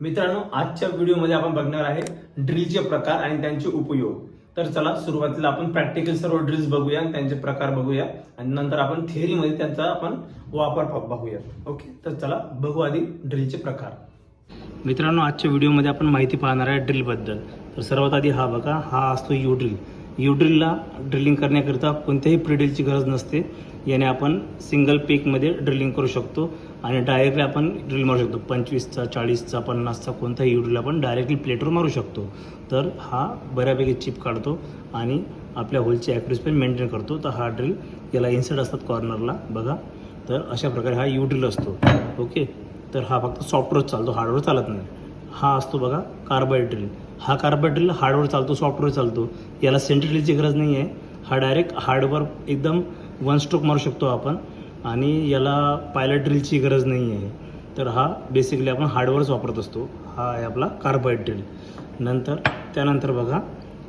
मित्रांनो आजच्या व्हिडिओमध्ये आपण बघणार आहे ड्रिलचे प्रकार आणि त्यांचे उपयोग. तर चला सुरुवातीला आपण प्रॅक्टिकल सर्व ड्रिल्स बघूया आणि त्यांचे प्रकार बघूया. आणि नंतर आपण थिअरीमध्ये त्यांचा आपण वापर बघूया. ओके तर चला बघू आधी ड्रिलचे प्रकार. मित्रांनो आजच्या व्हिडिओमध्ये आपण माहिती पाहणार आहे ड्रिलबद्दल. तर सर्वात आधी हा बघा हा असतो यू ड्रिल यू ड्रिलला ड्रिलिंग करण्याकरिता कोणत्याही प्रिडिलची गरज नसते. याने आपण सिंगल पीकमध्ये ड्रिलिंग करू शकतो आणि डायरेक्टली आपण ड्रिल मारू शकतो. पंचवीसचा चाळीसचा पन्नासचा कोणताही यू ड्रिल आपण डायरेक्टली प्लेटवर मारू शकतो. तर हा बऱ्यापैकी चिप काढतो आणि आपल्या होलची ॲक्युरेसी पण मेंटेन करतो. तर हा ड्रिल याला इन्सर्ट असतात कॉर्नरला बघा. तर अशा प्रकारे हा युड्रिल असतो. ओके तर हा फक्त सॉफ्टवेअर चालतो. हार्डवर चालत नाही. हा असतो बघा कार्बाईड ड्रिल हा कार्बाईड ड्रिल हार्डवेअर चालतो सॉफ्टवेअर चालतो. याला सेंट्रल ड्रिलची गरज नाही आहे हा डायरेक्ट हार्डवर एकदम वन स्ट्रोक मारू शकतो आपण आणि याला पायलट ड्रिलची गरज नाही आहे तर हा बेसिकली आपण हार्डवेअरच वापरत असतो. हा आहे आपला कार्बाईड ड्रिल नंतर त्यानंतर बघा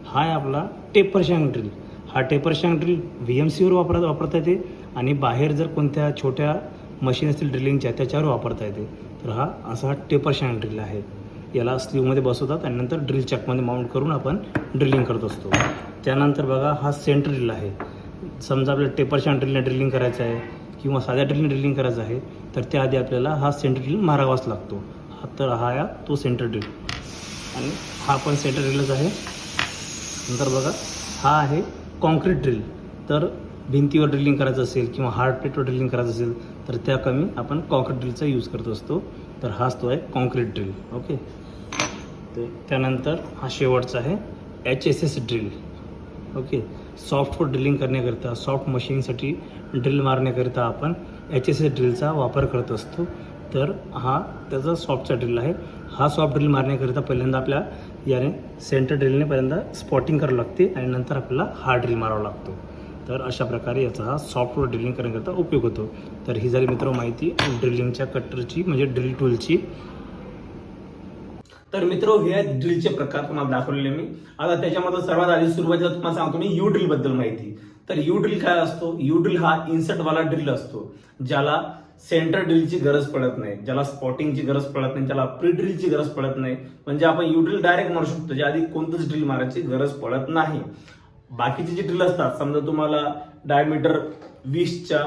हा आहे आपला टेपर शँक ड्रिल हा taper shank drill V M सीवर वापरत वापरता येते आणि बाहेर जर कोणत्या छोट्या मशीन असतील ड्रिलिंगच्या त्याच्यावर वापरता येते. तर हा असा हा टेपर शँक ड्रिल आहे. याला स्लीवमध्ये बसवतात आणि नंतर ड्रिल चकमध्ये माउंट करून आपण ड्रिलिंग करत असतो. त्यानंतर बघा हा सेंटर ड्रिल आहे. समजा आपल्याला टेपरच्या ड्रिलने ड्रिलिंग करायचं आहे किंवा साध्या ड्रिलने ड्रिलिंग करायचं आहे तर त्याआधी आपल्याला हा सेंटर ड्रिल मारावाच लागतो. हा तर हा या तो सेंटर ड्रिल. आणि हा पण सेंटर ड्रिलच आहे. नंतर बघा हा आहे कॉन्क्रीट ड्रिल. तर भिंतीवर ड्रिलिंग करायचं असेल किंवा हार्ड प्लेटवर ड्रिलिंग करायचं असेल तर त्या कमी आपण कॉन्क्रीट ड्रिलचा यूज करत असतो. तर हाच तो आहे कॉन्क्रीट ड्रिल ओके तर त्यानंतर हा शेवटचा आहे H S S drill okay सॉफ्टवर drilling करण्याकरिता सॉफ्ट मशीनसाठी ड्रिल मारण्याकरिता आपण एच एस एस ड्रिलचा वापर करत असतो. तर हा त्याचा सॉफ्टचा ड्रिल आहे. हा सॉफ्ट ड्रिल मारण्याकरिता पहिल्यांदा आपल्या याने सेंटर ड्रिलने पहिल्यांदा स्पॉटिंग करावं लागते आणि नंतर आपल्याला हा ड्रिल मारावा लागतो. तर अशा प्रकारे याचा हा सॉफ्टवेअर ड्रिलिंग करण्याकरता उपयोग होतो. तर ही झाली मित्र माहिती ड्रिलिंगच्या कटरची म्हणजे ड्रिल टूलची तर मित्र हे आहेत ड्रिलचे प्रकार तुम्हाला दाखवलेले मी. आता त्याच्यामध्ये सर्वात आधी सुरुवातीला तुम्हाला सांगतो मी यू ड्रिलबद्दल माहिती. तर यू ड्रिल काय असतो? यू ड्रिल हा इन्सर्ट वाला ड्रिल असतो ज्याला सेंटर ड्रिलची गरज पडत नाही ज्याला स्पॉटिंगची गरज पडत नाही ज्याला प्री ड्रिलची गरज पडत नाही. म्हणजे आपण यू ड्रिल डायरेक्ट मारू शकतो ज्या आधी कोणतंच ड्रिल मारायची गरज पडत नाही. बाकीचे जे ड्रिल असतात समजा तुम्हाला डायमीटर वीसच्या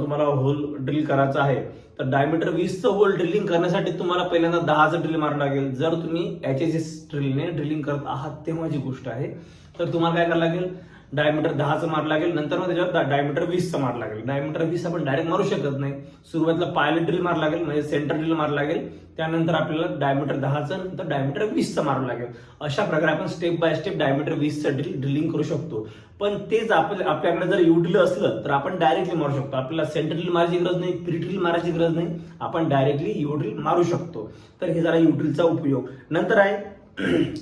तुम्हाला होल ड्रिल करायचा आहे तर डायमीटर वीसचं होल ड्रिलिंग करण्यासाठी तुम्हाला पहिल्यांदा दहाचं ड्रिल मारावं लागेल. जर तुम्ही एच एस एस ड्रिलने ड्रिलिंग करत आहात तेव्हाची गोष्ट आहे तर तुम्हाला काय करावं लागेल? डायमीटर दहाचं मार लागेल नंतर मग त्याच्यावर डायमीटर वीसचं मार लागेल. डायमीटर वीस आपण डायरेक्ट मारू शकत नाही. सुरुवातीला पायलट ड्रिल मार लागेल म्हणजे सेंटर ड्रिल मार लागेल. त्यानंतर आपल्याला डायमीटर दहाचं नंतर डायमीटर वीसचं मारू लागेल. अशा प्रकारे आपण स्टेप बाय स्टेप डायमीटर वीसचं ड्रिल ड्रिलिंग करू शकतो. पण तेच आपल्या आपल्याकडे जर युड्रिल असलं तर आपण डायरेक्टली मारू शकतो. आपल्याला सेंटर ड्रिल मारायची गरज नाही प्री ड्रिल मारायची गरज नाही. आपण डायरेक्टली युड्रिल मारू शकतो. तर हे झाला युड्रिलचा उपयोग. नंतर आहे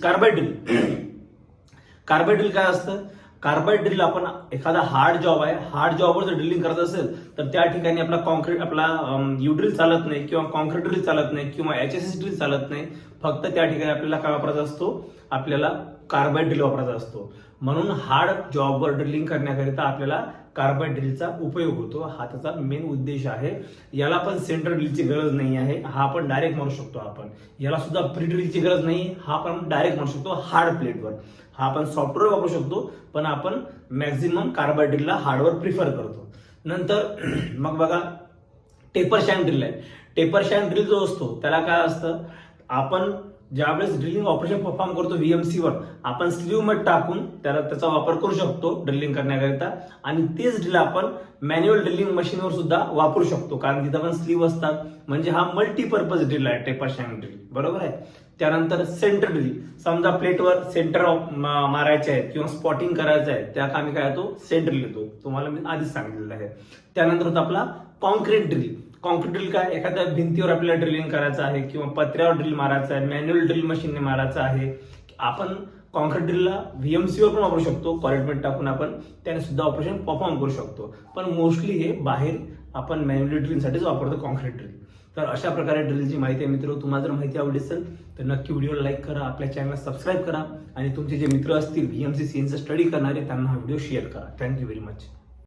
कार्बायड्रिल ड्रिल ड्रिल काय असतं? कार्बाईड ड्रिल आपण एखादा हार्ड जॉब आहे हार्ड जॉबवर जर ड्रिलिंग करत असेल तर त्या ठिकाणी आपला कॉन्क्रीट आपला यू ड्रिल चालत नाही किंवा कॉन्क्रीट ड्रिल चालत नाही किंवा एच एस एस ड्रिल चालत नाही. फक्त त्या ठिकाणी आपल्याला काय वापरायचा असतो? आपल्याला कार्बाईड ड्रिल वापरायचा असतो. म्हणून हार्ड जॉबवर ड्रिलिंग करण्याकरिता आपल्याला कार्बाईड ड्रिलचा उपयोग होतो. हा त्याचा मेन उद्देश आहे. याला पण सेंटर ड्रिलची गरज नाही आहे. हा आपण डायरेक्ट मारू शकतो आपण. याला सुद्धा प्री ड्रिलची गरज नाही. हा आपण डायरेक्ट मारू शकतो हार्ड प्लेटवर हा आपण सॉफ्टवेअर वापरू शकतो पण आपण मॅक्झिमम कार्बाईड ड्रिलला हार्डवर प्रिफर करतो. नंतर मग बघा टेपर शँक ड्रिल आहे. टेपर शँक ड्रिल जो असतो त्याला काय असतं? आपण ज्यावेळेस ड्रिलिंग ऑपरेशन परफॉर्म करतो VMC वर आपण स्लीवमध्ये टाकून त्याला त्याचा वापर करू शकतो ड्रिलिंग करण्याकरिता. आणि तेच ड्रिल आपण मॅन्युअल ड्रिलिंग मशीनवर सुद्धा वापरू शकतो. कारण तिथं पण स्लीव असतात. म्हणजे हा मल्टीपर्पज ड्रिल आहे टेपर शँक ड्रिल बरोबर आहे? त्यानंतर सेंटर ड्रिल समजा प्लेटवर सेंटर मारायचे आहेत किंवा स्पॉटिंग करायचं आहे त्या कामी काय येतो सेंटर येतो. तुम्हाला मी आधीच सांगितलेलं आहे. त्यानंतर होता आपला कॉन्क्रीट ड्रिल कॉन्क्रीट ड्रिल काय एखाद्या भिंतीवर आपल्याला ड्रिलिंग करायचं आहे किंवा पत्र्यावर ड्रिल मारायचं आहे मॅन्युअल ड्रिल मशीनने मारायचं आहे आपण कॉन्क्रीट ड्रिलला व्हीएमसीवर पण वापरू शकतो कॉलेटमेंट टाकून आपण त्याने सुद्धा ऑपरेशन परफॉर्म करू शकतो. पण मोस्टली हे बाहेर आपण मॅन्युअल ड्रिलिंगसाठीच वापरतो कॉन्क्रीट ड्रिल तर अशा प्रकारे ड्रिलची माहिती आहे मित्र तुम्हाला जर माहिती आवडली असेल तर नक्की व्हिडिओला लाईक करा आपल्या चॅनलला सबस्क्राईब करा आणि तुमचे जे मित्र असतील व्हीएमसी सीएनचा स्टडी करणारे त्यांना हा व्हिडिओ शेअर करा. Thank you very much